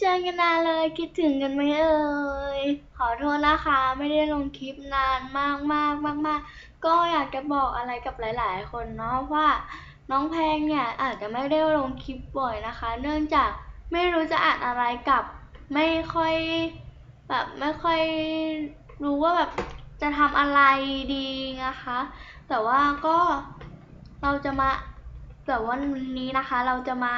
เจอกันนานเลยคิดถึงกันไหมเอ่ยขอโทษนะคะ ไม่ได้ลงคลิปนานมากมากมากมากก็อยากจะบอกอะไรกับหลาย ๆ คนเนาะว่า น้องแพงเนี่ยอาจจะไม่ได้ลงคลิปบ่อยนะคะ เนื่องจากไม่รู้จะอ่านอะไรกับไม่ค่อยแบบไม่ค่อยรู้ว่าแบบจะทำอะไรดีนะคะ แต่ว่าก็เราจะมาแต่วันนี้นะคะเราจะมา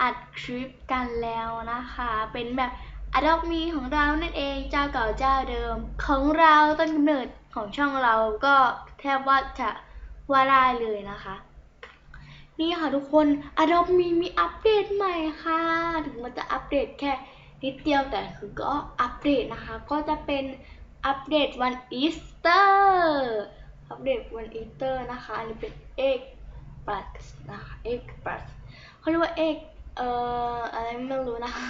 อัดคลิปกันแล้วนะคะ เป็นแบบ Adopt Me ของเรานั่นเองเจ้าเก่าเจ้าเดิม ของเราต้นกำเนิดของช่องเราก็แทบว่าจะว่าได้เลยนะคะ นี่ค่ะทุกคน Adopt Me มีอัปเดตใหม่ค่ะ ถึงมันจะอัปเดตแค่นิดเดียวแต่คือก็อัปเดตนะคะ ก็จะเป็นอัปเดตวันอีสเตอร์อัปเดตวันอีสเตอร์นะคะ อันนี้เป็นเอกปัสนะคะเอกปัสเขาเรียกว่าเอก เอ่ออะไรไม่รู้นะคะ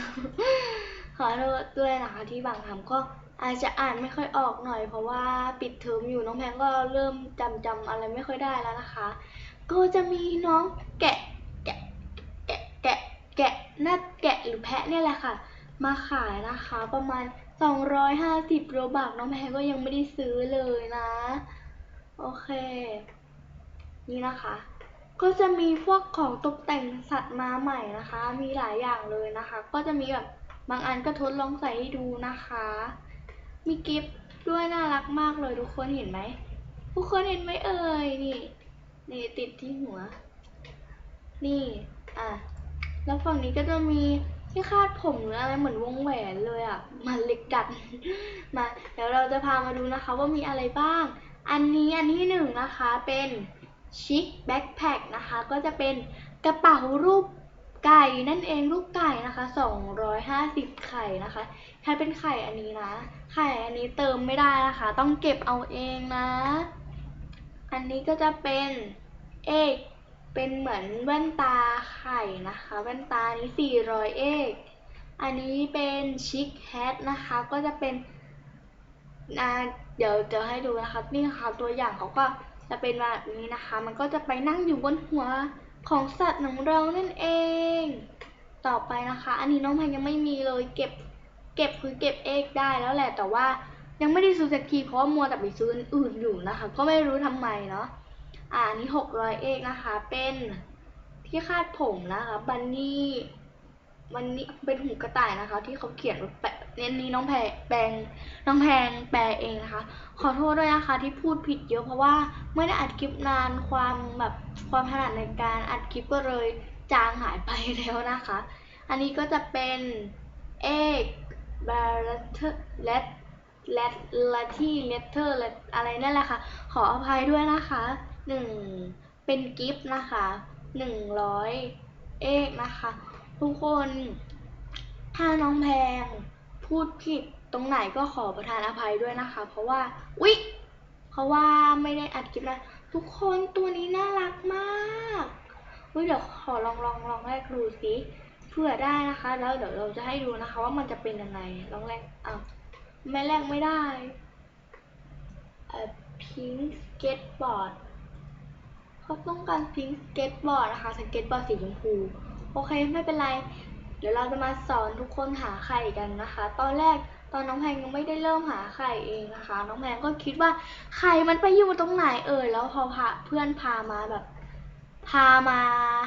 ขอโทษด้วยนะคะที่บางคำก็อาจจะอ่านไม่ค่อยออกหน่อย เพราะว่าปิดเทอมอยู่น้องแพงก็เริ่มจำจำอะไรไม่ค่อยได้แล้วนะคะ ก็จะมีน้องแกะแกะแกะแกะแกะน่าแกะหรือแพะเนี่ยแหละค่ะ มาขายนะคะประมาณ 250โรบักน้องแพงก็ยังไม่ได้ซื้อเลยนะ โอเค นี่นะคะ ก็จะมีพวกของตกแต่งสัตว์มาใหม่นะคะ มีหลายอย่างเลยนะคะ ก็จะมีแบบบางอันก็ทดลองใส่ให้ดูนะคะ มีกิฟต์ด้วยน่ารักมากเลยทุกคนเห็นไหมทุกคนเห็นไหมเอ่ยนี่นี่ติดที่หัว นี่อะแล้วฝั่งนี้ก็จะมีที่คาดผมหรืออะไรเหมือนวงแหวนเลยอะมันเหล็กดัดมาเดี๋ยวเราจะพามาดูนะคะ ว่ามีอะไรบ้าง อันนี้อันที่หนึ่งนะคะเป็น ชิคแบ็คแพคนะคะ ก็จะเป็นกระเป๋ารูปไก่นั่นเองรูปไก่นะคะ 250 ไข่นะคะใช้เป็นไข่อันนี้นะ ไข่อันนี้เติมไม่ได้นะคะ ต้องเก็บเอาเองนะ อันนี้ก็จะเป็นเอกเป็นเหมือนแว่นตาไข่นะคะ แว่นตานี้ 400 เอกอันนี้เป็นชิคแฮทนะคะ ก็จะเป็นเดี๋ยวเดี๋ยวให้ดูนะคะ นี่ค่ะตัวอย่างเขาก็ จะเป็นแบบนี้นะคะ มันก็จะไปนั่งอยู่บนหัวของสัตว์ของเรานั่นเอง ต่อไปนะคะ อันนี้น้องแพนยังไม่มีเลยเก็บ เก็บคือเก็บเอกได้แล้วแหละ แต่ว่ายังไม่ได้ซื้อสักทีเพราะว่ามัวแต่ไปซื้ออื่นอยู่นะคะ ก็ไม่รู้ทำไมเนาะ อ่าอันนี้หกร้อยเอกนะคะ เป็นที่คาดผมนะคะ บันนี่ มันนี่เป็นหูกระต่ายนะคะ ที่เขาเขียนแปะเน้นนี้น้องแพรแปลงน้องแพงแปลเองนะคะ ขอโทษด้วยนะคะที่พูดผิดเยอะเพราะว่าไม่ได้อัดคลิปนานความแบบความถนัดในการอัดคลิปก็เลยจางหายไปแล้วนะคะ อันนี้ก็จะเป็นเอกบาร์เทอร์เลตเลตลาที่เลตเตอร์เลตอะไรนั่นแหละค่ะ ขออภัยด้วยนะคะหนึ่งเป็นกิฟต์นะคะหนึ่งร้อยเอกนะคะ ทุกคน ถ้าน้องแพงพูดผิดตรงไหนก็ขอประทานอภัยด้วยนะคะ เพราะว่าอุ๊ยเพราะว่าไม่ได้อัดคลิปนะทุกคนตัวนี้น่ารักมากอุ๊ยเดี๋ยวขอลองลองลองแรกดูสิเผื่อได้นะคะ แล้วเดี๋ยวเราจะให้ดูนะคะ ว่ามันจะเป็นยังไงลองแรกอะไม่แรกไม่ได้พิงสเก็ตบอร์ดเขาต้องการพิงสเก็ตบอร์ดนะคะสเก็ตบอร์ดสีชมพู โอเคไม่เป็นไร เดี๋ยวเราจะมาสอนทุกคนหาไข่กันนะคะ ตอนแรกตอนน้องแพงยังไม่ได้เริ่มหาไข่เองนะคะ น้องแพงก็คิดว่าไข่มันไปอยู่ตรงไหนเอ่ยแล้วพอพาเพื่อนพามาแบบ พามา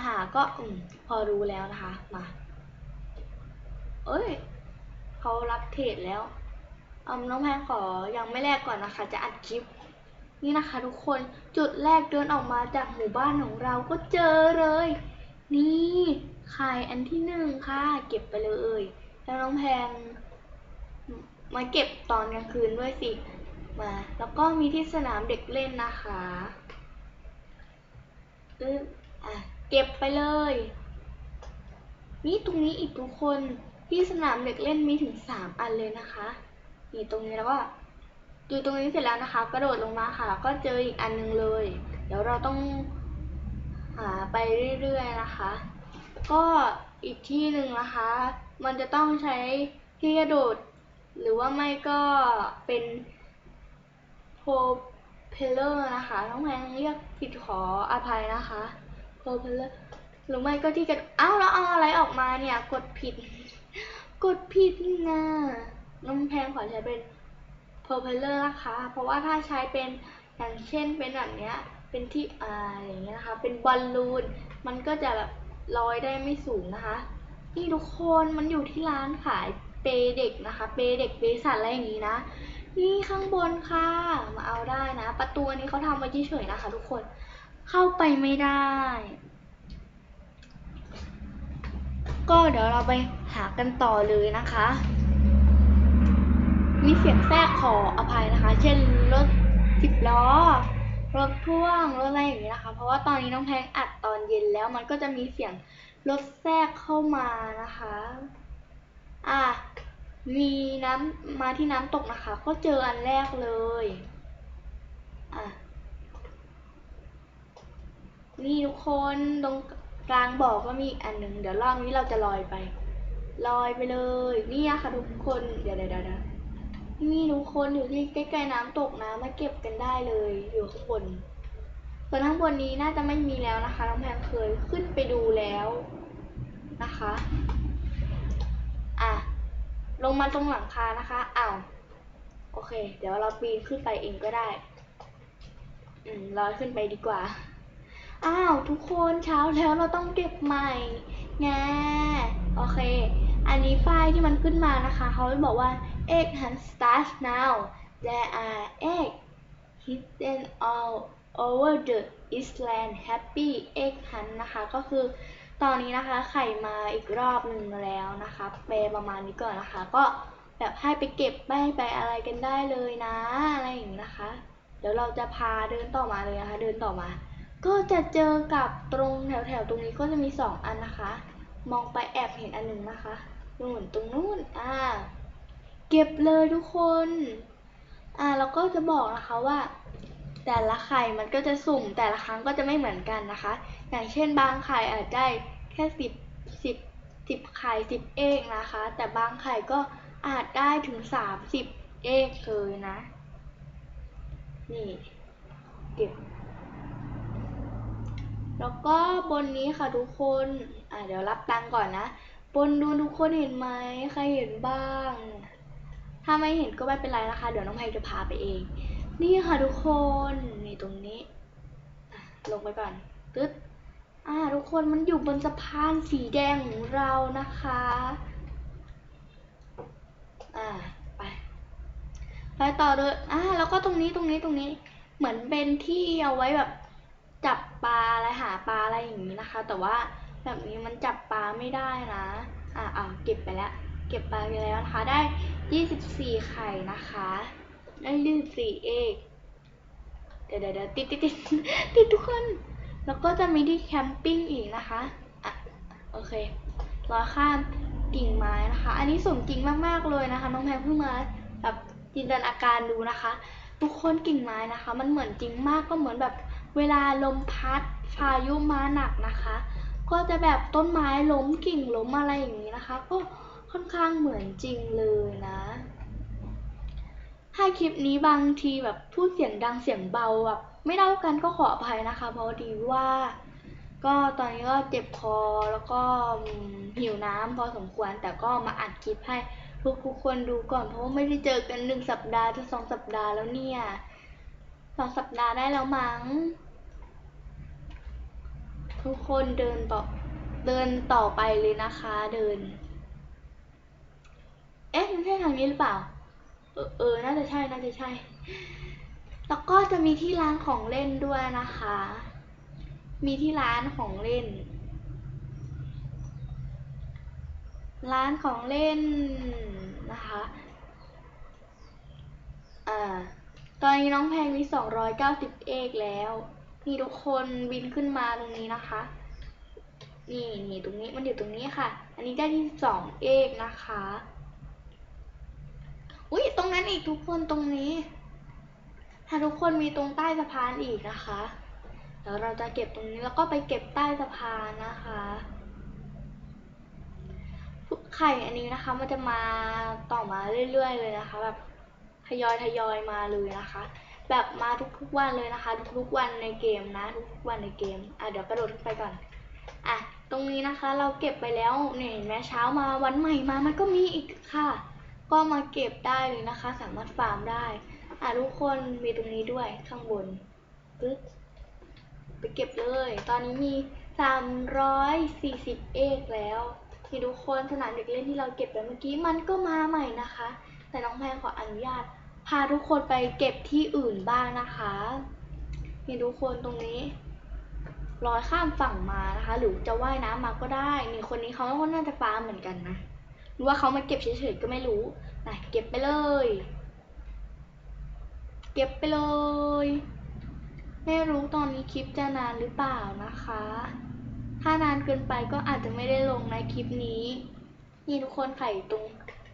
หาก็อืมพอรู้แล้วนะคะมาเอ้ยเขารับเทรดแล้วอืมน้องแพงขอยังไม่แลกก่อนนะคะ จะอัดคลิป นี่นะคะ ทุกคนจุดแรกเดินออกมาจากหมู่บ้านของเราก็เจอเลย นี่ ไข่อันที่หนึ่งค่ะ เก็บไปเลย แล้วน้องแพงมาเก็บตอนกลางคืนด้วยสิ มา แล้วก็มีที่สนามเด็กเล่นนะคะอึ๊บอะ เก็บไปเลย นี่ตรงนี้อีกทุกคน ที่สนามเด็กเล่นมีถึงสามอันเลยนะคะ นี่ตรงนี้แล้วก็อยู่ตรงนี้เสร็จแล้วนะคะ กระโดดลงมาค่ะ แล้วก็เจออีกอันหนึงเลย เดี๋ยวเราต้องหาไปเรื่อยๆนะคะ ก็อีกที่หนึ่งนะคะ มันจะต้องใช้ที่กระโดด หรือว่าไม่ก็เป็นโพเพลเลอร์นะคะน้องแพงเรียกผิดขออภัยนะคะโพเพลเลอร์หรือไม่ก็ที่กระอ้าวแล้วเอาอะไรออกมาเนี่ย กดผิด กดผิดน่ะน้องแพงขอใช้เป็น propeller นะคะ เพราะว่าถ้าใช้เป็นอย่างเช่นเป็นแบบเนี้ยเป็นที่อ่าอย่างเงี้ยนะคะ เป็นบอลลูน มันก็จะแบบ ลอยได้ไม่สูงนะคะ นี่ทุกคนมันอยู่ที่ร้านขายเปเด็กนะคะ เปเด็กเปสัตว์อะไรอย่างนี้นะ นี่ข้างบนค่ะ มาเอาได้นะ ประตูนนี้เขาทำไว้เฉยๆนะคะ ทุกคน เข้าไปไม่ได้ ก็เดี๋ยวเราไปหากันต่อเลยนะคะ มีเสียงแทรกขออภัยนะคะ เช่นรถสิบล้อ รถพ่วงรถอะไรอย่างนี้นะคะ เพราะว่าตอนนี้น้องแพงอัดตอนเย็นแล้วมันก็จะมีเสียงรถแทรกเข้ามานะคะ อะมีน้ำมาที่น้ำตกนะคะ ก็เจออันแรกเลย อะ นี่ทุกคนตรงกลางบ่อก็มีอีกอันหนึ่งเดี๋ยวรอบนี้เราจะลอยไป ลอยไปเลย นี่อะค่ะทุกคน เดี๋ยวเดี๋ยวเดี๋ยวเดี๋ยว นี่ทุกคนอยู่ที่ใกล้ๆน้ำตกนะมาเก็บกันได้เลย อยู่ข้างบนส่วนข้างบนนี้น่าจะไม่มีแล้วนะคะน้องแพงเคยขึ้นไปดูแล้วนะคะ อะ ลงมาตรงหลังคานะคะอ้าวโอเค เดี๋ยวเราปีนขึ้นไปเองก็ได้ อืมลอยขึ้นไปดีกว่า อ้าว ทุกคนเช้าแล้วเราต้องเก็บใหม่แงโอเค อันนี้ป้ายที่มันขึ้นมานะคะ เขาบอกว่า egg hunt starts now there are egg hidden all over the island happy egg hunt นะคะก็คือตอนนี้นะคะไข่มาอีกรอบหนึ่งแล้วนะคะแปลประมาณนี้ก่อนนะคะ ก็แบบให้ไปเก็บไปไปอะไรกันได้เลยนะอะไรอย่างนี้นะคะ เดี๋ยวเราจะพาเดินต่อมาเลยนะคะ เดินต่อมา ก็จะเจอกับตรงแถวๆตรงนี้ก็จะมีสองอันนะคะ มองไปแอบเห็นอันหนึ่งนะคะนู่นตรงนู้นอ่า เก็บเลยทุกคน อ่าแล้วก็จะบอกนะคะว่า แต่ละไข่มันก็จะสุ่มแต่ละครั้งก็จะไม่เหมือนกันนะคะ อย่างเช่นบางไข่อาจได้แค่สิบสิบสิบไข่สิบเอกนะคะ แต่บางไข่ก็อาจได้ถึงสามสิบเอกเลยนะ นี่เก็บแล้วก็บนนี้ค่ะทุกคน อ่าเดี๋ยวรับตังก่อนนะ บนดูทุกคนเห็นไหมใครเห็นบ้าง ถ้าไม่เห็นก็ไม่เป็นไรนะคะ เดี๋ยวน้องแพจะพาไปเอง นี่ค่ะทุกคนในตรงนี้ลงไปก่อนตึ๊ดอ่าทุกคนมันอยู่บนสะพานสีแดงของเรานะคะ อ่าไป ไปต่อเลยอ่าแล้วก็ตรงนี้ตรงนี้ตรงนี้ เหมือนเป็นที่เอาไว้แบบจับปลาอะไรหาปลาอะไรอย่างนี้นะคะ แต่ว่าแบบนี้มันจับปลาไม่ได้นะ อ่าอ่าเก็บไปแล้ว เก็บปลาไปแล้วนะคะ ได้ ยี่สิบสี่ไข่นะคะได้ยี่สิบสี่เอกเดี๋ยวเดี๋ยวติดติดติดติดทุกคน แล้วก็จะมีที่แคมปิ้งอีกนะคะอะโอเครอข้ามกิ่งไม้นะคะ อันนี้สมจริงมากๆเลยนะคะ น้องแพรเพิ่งมาแบบจินตนาการดูนะคะ ทุกคนกิ่งไม้นะคะ มันเหมือนจริงมากก็เหมือนแบบเวลาลมพัดพายุมาหนักนะคะ ก็จะแบบต้นไม้ล้มกิ่งล้มอะไรอย่างนี้นะคะ ก็ ค่อนข้างเหมือนจริงเลยนะ ถ้าคลิปนี้บางทีแบบพูดเสียงดังเสียงเบาแบบไม่เท่ากันก็ขออภัยนะคะ เพราะดีว่า ก็ตอนนี้ก็เจ็บคอแล้วก็หิวน้ำพอสมควร แต่ก็มาอัดคลิปให้ทุกทุกๆคนดูก่อน เพราะว่าไม่ได้เจอกันหนึ่งสัปดาห์จะสองสัปดาห์แล้วเนี่ยสองสัปดาห์ได้แล้วมั้ง ทุกคนเดินต่อเดินต่อไปเลยนะคะ เดิน เอ๊ะมันใช่ทางนี้หรือเปล่า เออเออน่าจะใช่น่าจะใช่ แล้วก็จะมีที่ร้านของเล่นด้วยนะคะ มีที่ร้านของเล่น ร้านของเล่นนะคะอ่าตอนนี้น้องแพงมี290เอกแล้วนี่ทุกคนบินขึ้นมาตรงนี้นะคะ นี่นี่ตรงนี้มันอยู่ตรงนี้ค่ะ อันนี้ได้ที่สองเอกนะคะ นอีกทุกคนตรงนี้ ถ้าทุกคนมีตรงใต้สะพานอีกนะคะเดี๋ยวเราจะเก็บตรงนี้แล้วก็ไปเก็บใต้สะพานนะคะไข่อันนี้นะคะมันจะมาต่อมาเรื่อยๆเลยนะคะ แบบทยอยทยอยมาเลยนะคะ แบบมาทุกๆวันเลยนะคะ ทุกๆวันในเกมนะ ทุกๆวันในเกมอะเดี๋ยวกระโดดขึ้นไปก่อนอะตรงรงนี้นะคะเราเก็บไปแล้วเนี่ยเห็นไหมเช้ามาวันใหม่มามันก็มีอีกค่ะ ก็มาเก็บได้เลยนะคะ สามารถฟาร์มได้อะทุกคนมีตรงนี้ด้วยข้างบนปึ๊บไปเก็บเลย ตอนนี้มี 340 เอกแล้วนี่ทุกคนสนามเด็กเล่นที่เราเก็บไปเมื่อกี้มันก็มาใหม่นะคะ แต่น้องแพงขออนุญาต พาทุกคนไปเก็บที่อื่นบ้างนะคะนี่ทุกคนตรงนี้ลอยข้ามฝั่งมานะคะ หรือจะว่ายน้ำมาก็ได้นี่คนนี้เขาก็น่าจะฟาร์มเหมือนกันนะ หรือว่าเขามาเก็บเฉยๆก็ไม่รู้นะเก็บไปเลย เก็บไปเลย ไม่รู้ตอนนี้คลิปจะนานหรือเปล่านะคะ ถ้านานเกินไปก็อาจจะไม่ได้ลงในคลิปนี้ นี่ทุกคนไข่ตรง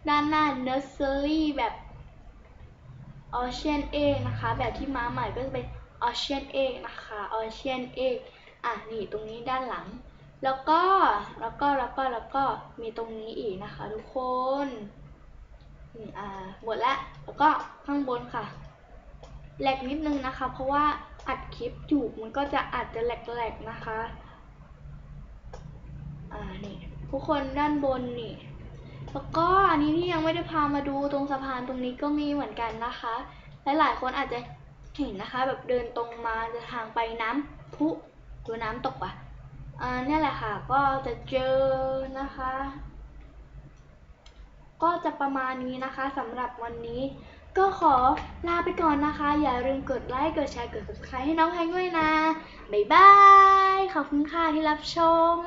ด้านหน้า nursery แบบ Ocean Egg นะคะ แบบที่มาใหม่ก็จะเป็น Ocean Egg นะคะ Ocean Egg อะ นี่ตรงนี้ด้านหลัง แล้วก็แล้วก็แล้วก็แล้วก็มีตรงนี้อีกนะคะ ทุกคนนี่อ่าหมดแล้วแล้วก็ข้างบนค่ะแหลกนิดนึงนะคะ เพราะว่าอัดคลิปอยู่มันก็จะอาจจะแหลกๆนะคะอ่านี่ทุกคนด้านบนนี่แล้วก็อันนี้ที่ยังไม่ได้พามาดูตรงสะพานตรงนี้ก็มีเหมือนกันนะคะ หลายๆคนอาจจะเห็นนะคะ แบบเดินตรงมาจะทางไปน้ำพุหรือน้ำตกปะอ่า เนี่ยแหละค่ะ ก็จะเจอนะคะ ก็จะประมาณนี้นะคะสำหรับวันนี้ ก็ขอลาไปก่อนนะคะ อย่าลืมกดไลค์ กดแชร์ กด subscribe ให้น้องแพงด้วยนะ บ๊ายบาย ขอบคุณค่ะที่รับชม